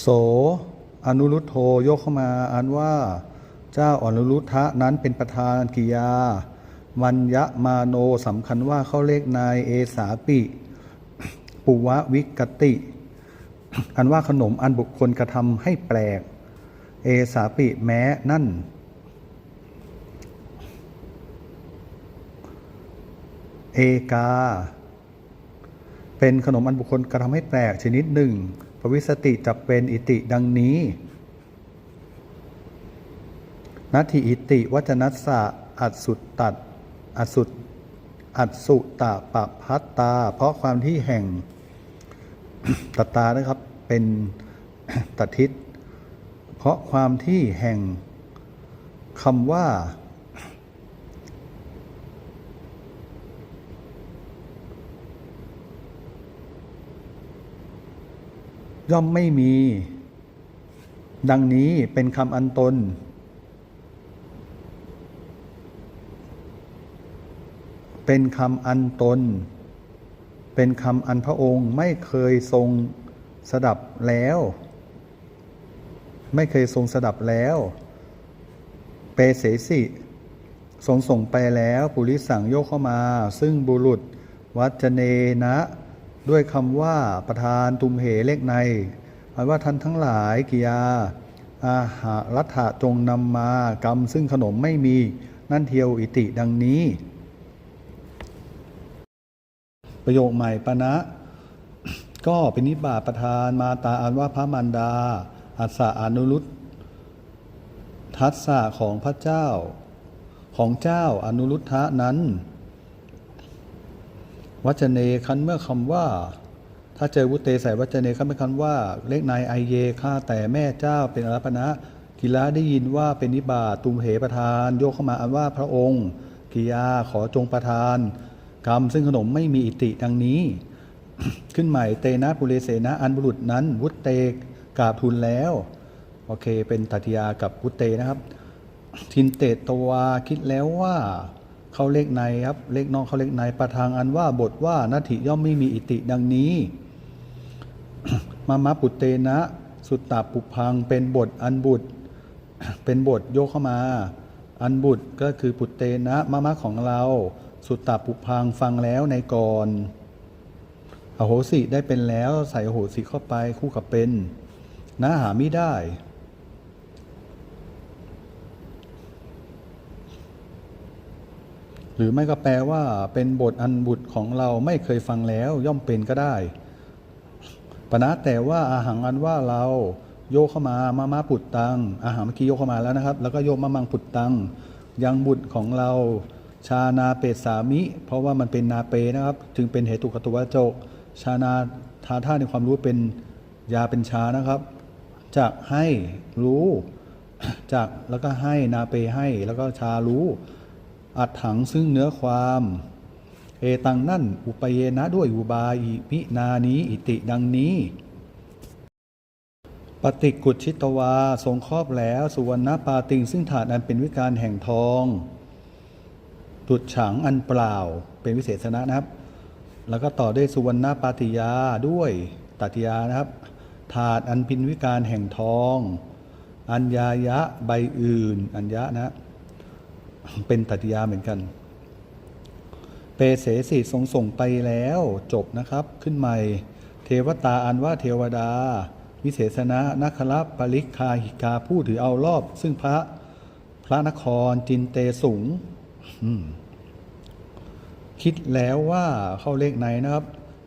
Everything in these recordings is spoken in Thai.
โส อนุรุตโธยกเข้ามาอ่านว่า เจ้าอนุรุทธะนั้นเป็นประธานกิยา มัญญมาโนสำคัญว่าเขาเลขนายเอสาปิปุวะวิกติ อันว่าขนมอันบุคคลกระทำให้แปลก เอสาปิแม้นั่นเอกา เป็นขนมอันบุคคลกระทำให้แปลกชนิดหนึ่ง ปวิสติจะเป็นอิติดังนี้นัตถิอิติวัจนัสสะอัดสุตตัดอัดสุดอัดสุตะปะพัตตา เพราะความที่แห่งตตานะครับเป็นตทิศเพราะความที่แห่งคำว่า ย่อมไม่มี ดังนี้เป็นคำอันตน เป็นคำอันตน เป็นคำอันพระองค์ไม่เคยทรงสดับแล้ว ไม่เคยทรงสดับแล้วเปเสสิทรงส่งไปแล้ว ปุริสังโยกเข้ามา ซึ่งบุรุษ วัจเนนะ ด้วยคำว่าประธานตุมเหเลขในหมายว่าท่านทั้งหลายกิยา อาหารัฐะจงนำมากรรมซึ่งขนมไม่มีนั่นเทียวอิติดังนี้ ประโยคใหม่ปณะก็เป็นนิบาประธานมาตาอันว่าพระมารดา อัสสะอนุรุตทัสสะของพระเจ้า ของเจ้าอนุรุทธะนั้น วัจเนคันเมื่อคำว่า ถ้าเจอวุเตใส่วัจเนคันเป็นคำว่า เลขนายไอเยข้าแต่แม่เจ้าเป็นอรปณะกิลาได้ยินว่าเป็นนิบาตุมเหประธาน โยกเข้ามาอันว่าพระองค์กิยาขอจงประทานกรรมซึ่งขนมไม่มีอิติดังนี้ ขึ้นใหม่เตนะปุเรเสนะอันบุรุษนั้น วุตเตกราบทูลแล้ว โอเค เป็นตัตยากับวุตเตนะครับ ทินเตตวาคิดแล้วว่า เขาเลขในครับ เลขน้องเขาเลขในประทางอันว่าบทว่านาถิย่อมไม่มีอิติดังนี้ มามะปุตเตนะ สุตตาปุพังเป็นบทอันบุตร เป็นบทโยกเข้ามา อันบุตรก็คือปุตเตนะมะมะของเรา สุตตาปุพังฟังแล้วในก่อนอโหสิได้เป็นแล้วใส่อโหสิเข้าไปคู่กับเป็นนะหาไม่ได้ หรือไม่ก็แปลว่าเป็นบทอันบุตรของเราไม่เคยฟังแล้วย่อมเป็นก็ได้ปณะแต่ว่าอาหังอันว่าเราโยเข้ามามามาปุตตัง อาหารเมื่อกี้โยเข้ามาแล้วนะครับ แล้วก็โยมามังปุตตัง ยังบุตรของเราชานาเปตสามิ เพราะว่ามันเป็นนาเปนะครับ จึงเป็นเหตุกตุวโจกชานาทาท่าในความรู้เป็นยาเป็นชานะครับจะให้รู้จากแล้วก็ให้นาเปให้แล้วก็ชารู้ อัดถังซึ่งเนื้อความ เอตังนั่น อุปเยนะด้วยอุบายพินานี้ อิติดังนี้ ปฏิกุจชิตวา ทรงครอบแล้วสุวรรณปาติง ซึ่งถาดอันเป็นวิการแห่งทองตุดฉังอันเปล่าเป็นวิเศษณะนะครับ แล้วก็ต่อด้วยสุวรรณปาติยาด้วยตัติยานะครับ ถาดอันพินวิการแห่งทอง อัญญายะใบอื่น อัญญะนะ เป็นตัติยาเหมือนกัน เปเสสิทรงส่งไปแล้วจบนะครับขึ้นใหม่ เทวตาอันว่าเทวดา วิเศษณะนัคละปริคาหิกาผู้ถือเอารอบ ซึ่งพระพระนครจินเตสุงคิดแล้วว่าเข้าเลขในนะครับ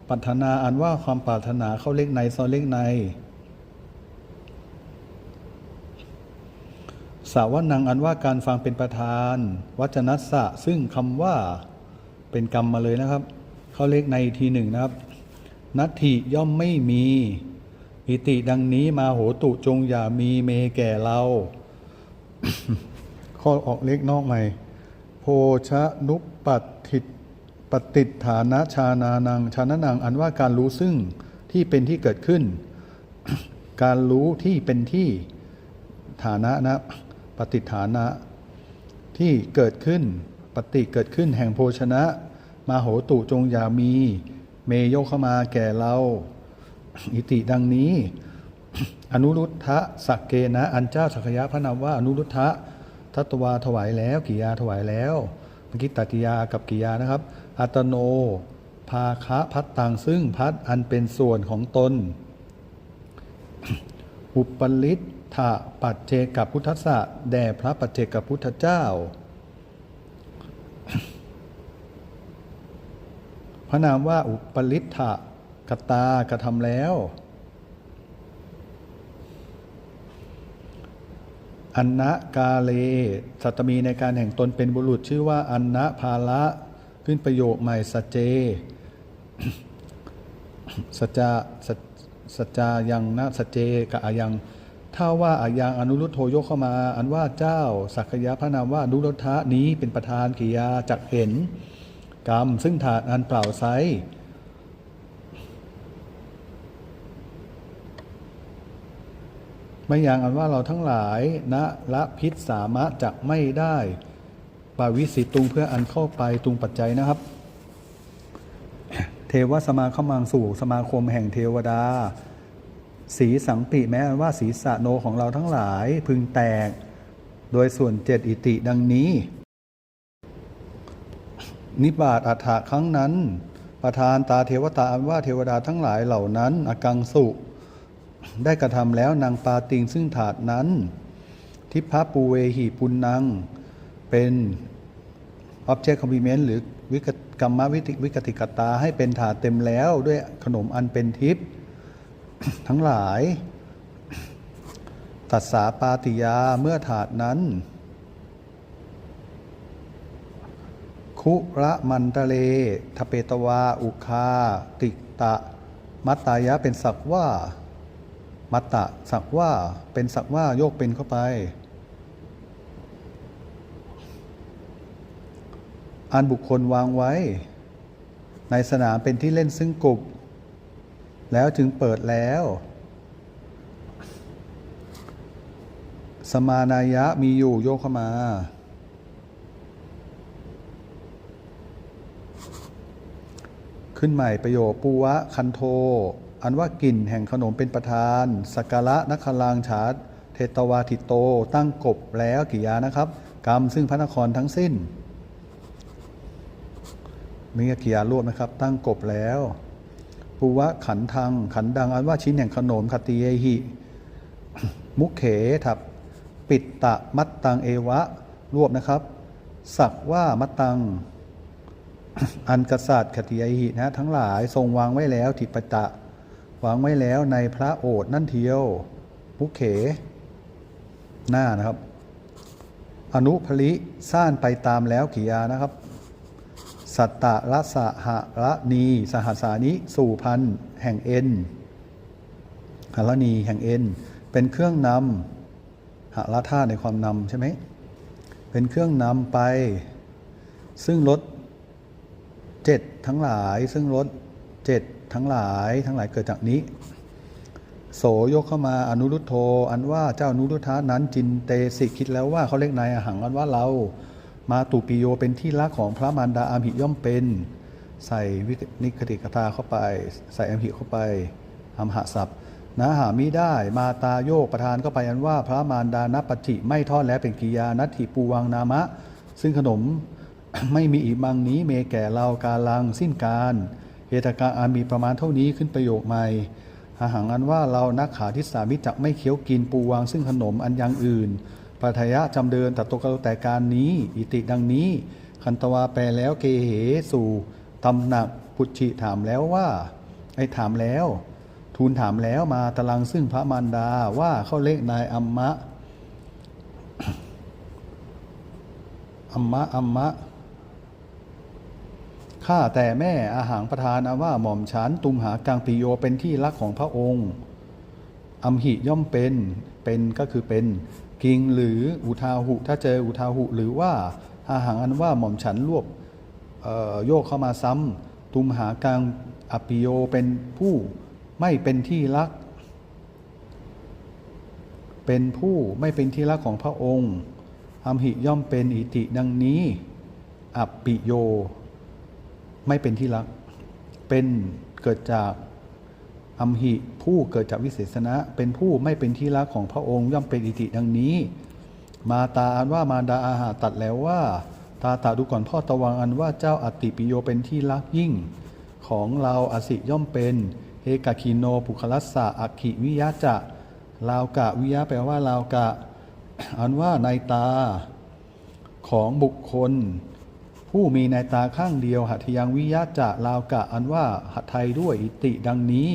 ปรารถนาอันว่าความปรารถนาเข้าเลขในซอเลขใน สาวนังอันว่าการฟังเป็นประธาน วัจนัสสะซึ่งคำว่าเป็นกรรมมาเลยนะครับ เขาเลขในทีหนึ่งนะครับ นัตถิย่อมไม่มีอิติดังนี้มาโหตุจงอย่ามีเมแก่เรา ข้อออกเลขนอกใหม่ โพชนุปปัติปฏิฐานะชานานังชานานังอันว่าการรู้ซึ่งที่เป็นที่เกิดขึ้น การรู้ที่เป็นที่ฐานะนะ ฏิฐานะ ที่เกิดขึ้นปฏิเกิดขึ้นแห่งโภชนะ มาโหตุจงอย่ามี เมโยเข้ามาแก่เรา อิติดังนี้ อนุรุทธะสักเกนะอันเจ้าสักยะพระนามว่าอนุรุทธะทัตวาถวายแล้วกิยาถวายแล้วเมื่อกี้ตัติยากับกิยานะครับ อัตโน ภาคะพัดตังซึ่งพัดอันเป็นส่วนของตน อุปลิท ธะปัจเจกพุทธะแด่พระปัจเจกพุทธเจ้า พระนามว่าอุปลิทธะกตากระทำแล้ว อันนะกาเล สัตมีในการแห่งตนเป็นบุรุษชื่อว่าอันนะภาละขึ้นประโยคใหม่สัจเจสัจจาสัจจจายังนะสัจเจกับอายัง ถ้าว่าอายังอนุรุทโธยกเข้ามา อันว่าเจ้าสักยะพระนามว่าอนุรุทธะนี้เป็นประธานกิยาจักเห็น กรรม ซึ่งถาดอันเปล่าไซไม่อย่างอันว่าเราทั้งหลายณละพิษสามะจักไม่ได้ปาวิสิตุงเพื่ออันเข้าไปตุงปัจจัยนะครับ เทวสมาขมังสู่สมาคมแห่งเทวดา สีสังปิแม้ว่าศีสะโนของเราทั้งหลายพึงแตก โดยส่วนเจ็ดอิติดังนี้ นิบาตอัฏฐะครั้งนั้น ประธานตาเทวตาอันว่าเทวดาทั้งหลายเหล่านั้นอกังสุได้กระทำแล้วนางปาติงซึ่งถาดนั้น ทิพปูเวหิปุณนัง เป็น object complement หรือวิกกรรมวิติวิกติกตาให้เป็นถาดเต็มแล้วด้วยขนมอันเป็นทิพย์ ทั้งหลาย ตัดสาปาติยาเมื่อถาดนั้น คุระมันตะเลทเปตวา อุคา ติตะ มัตตายะเป็นศักว่า มัตตะศักว่า เป็นศักว่าโยกเป็นเข้าไป อันบุคคลวางไว้ ในสนามเป็นที่เล่นซึ่งกบ แล้วจึงเปิดแล้ว สมานายะมีอยู่โยกเข้ามาขึ้นใหม่ประโยคปูวะคันโท อันว่ากลิ่นแห่งขนมเป็นประธานสกกะละนักคลังชาดเทตวาทิโต ตั้งกบแล้วกิยานะครับ กรรมซึ่งพระนครทั้งสิ้น มีกิยารวบนะครับ ตั้งกบแล้ว ปูวะขันทัง ขันดังอันว่าชิ้นแห่งขนมคติเยหิ มุขเขทับปิดตะมัตตังเอวะ รวบนะครับ สักว่ามัตตัง อันกษัตริย์คติยหินะทั้งหลายทรงวางไว้แล้วทิปตะ วางไว้แล้วในพระโอษนั่นเทียว มุขเข หน้านะครับ อนุพลิซ่านไปตามแล้วกิยานะครับ สัตตะละสหะละนีสหัสานิสู่พันแห่งเอ็นหละนีแห่งเอ็นเป็นเครื่องนำหละท่าในความนำใช่ไหมเป็นเครื่องนำไป ซึ่งรถเจ็ดทั้งหลาย ซึ่งรถเจ็ดทั้งหลายทั้งหลายเกิดจากนี้ โสยกเข้ามาอนุรุทโธ อันว่าเจ้าอนุรุทธานั้นจินเตสิคิดแล้วว่าเขาเรียกนายอาหังอันว่าเรา มาตุปิโยเป็นที่รักของพระมารดาอามิย่อมเป็น ใส่วินิคติกถาเข้าไป ใส่อมหิเข้าไปอัมหะศัพท์นะหามิได้มาตาโยกประธานเข้าไปอันว่าพระมารดานัปปจิไม่ทอดแล้วเป็นกิยานัตถิปูวังนามะ ซึ่งขนมไม่มีอีกมังนี้เมแก่เรากาลังสิ้นการเหตุการณ์อามีประมาณเท่านี้ขึ้นประโยคใหม่อาหังอันว่าเรานักขาทิสามิจักไม่เคี้ยวกินปูวางซึ่งขนมอันยังอื่น ปัทยะจำเดินตัดตกเราแต่การนี้ อิติดังนี้ คันตวาแปลแล้วเกเหสู่ตำหนักพุชิถามแล้วว่า ไอ้ถามแล้ว ทูลถามแล้วมาตลังซึ่งพระมารดาว่าเขาเลขนายอัมมะอัมมะอัมมะข้าแต่แม่อาหารประธานว่าหม่อมฉันตุมหากลางปิโยเป็นที่รักของพระองค์อัมหิย่อมเป็นเป็นก็คือเป็น กิงหรืออุทาหุ ถ้าเจออุทาหุ หรือว่าอาหารอันว่าหม่อมฉันรวบโยกเข้ามาซ้ำตุมหากลางอปิโยเป็นผู้ไม่เป็นที่รัก เป็นผู้ไม่เป็นที่รักของพระองค์อัมหิย่อมเป็นอิติดังนี้อัปปิโย ไม่เป็นที่รัก เป็นเกิดจาก อัมหิผู้เกิดจากวิเศษณะ เป็นผู้ไม่เป็นที่รักของพระองค์ย่อมเป็นอิติดังนี้ มาตาอันว่ามารดาอาหาตัดแล้วว่า ตาตาดูก่อนพ่อตะวังอันว่าเจ้าอติปิโยเป็นที่รักยิ่ง ของเราอสิย่อมเป็นเอกาคิโนปุคลัสสะอักขิวิยะจะลาวกะวิยะแปลว่าลาวกะ อันว่าในตาของบุคคล ผู้มีในตาข้างเดียวหัตยังวิยะจะลาวกะ อันว่าหัตไทยด้วยอิติดังนี้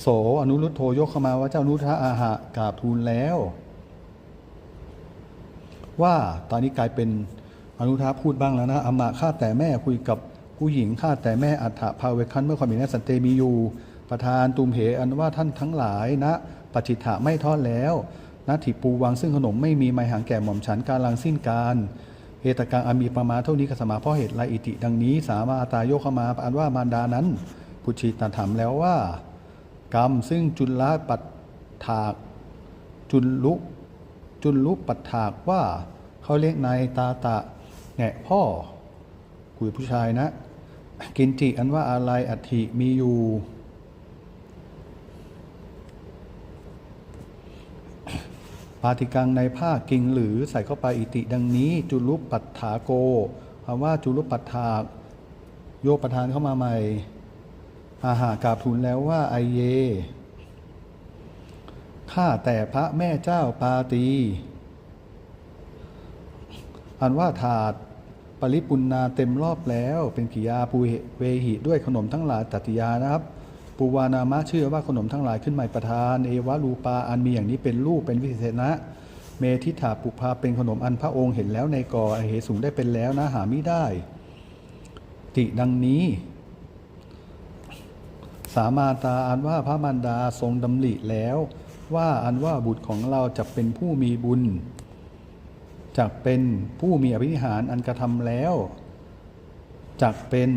โสอนุรุตโทยกเข้ามาว่าเจ้านุทะอาหะกราบทูลแล้ว ว่าตอนนี้กลายเป็นอนุทาพูดบ้างแล้วนะอมะข้าแต่แม่คุยกับผู้หญิงข้าแต่แม่อัฏฐภาเวคันเมื่อความมีนสันเตมีอยู่ ประธานตุมเหอันว่าท่านทั้งหลายนะปัจจิถะไม่ทอดแล้วนะถิปูวังซึ่งขนมไม่มีไมหังแก่หม่อมฉันการลังสิ้นการเฮตกังอามีประมาเท่านี้กสมาเพราะเหตุไรอิติดังนี้ สามาอาตาโยกเข้ามาอันว่ามารดานั้น พุชิตาถามแล้วว่า กรรมซึ่งจุลปัตถากจุลลุจุลลุปัตถากว่าเขาเรียกนายตาตะแงะพ่อคุยผู้ชายนะ กินจิอันว่าอะไรอัฐิมีอยู่ปาติกังในผ้ากิงหรือใส่เข้าไปอิติดังนี้ จุลุปปัฏฐาโกคำว่าจุลุปปัฏฐาโยกประธานเข้ามาใหม่ อาหากราบทูลแล้วว่าไอเย ข้าแต่พระแม่เจ้าปาตี อันว่าถาดปริปุณนาเต็มรอบแล้วเป็นกิยาปูเวหิด้วยขนมทั้งหลายตัติยานะครับ ปูวานามะเชื่อว่าขนมทั้งหลายขึ้นใหม่ประทาน เอวะรูปาอันมีอย่างนี้เป็นรูปเป็นวิเศษณะเมทิถาปุภาเป็นขนมอันพระองค์เห็นแล้วในก่ออเหสูงได้เป็นแล้วนะหาไม่ได้ ติดังนี้ สามาตาอันว่าพระมารดาทรงดำริแล้ว ว่าอันว่าบุตรของเราจะเป็นผู้มีบุญจะเป็นผู้มีอภินิหารอันกระทำแล้วจะเป็น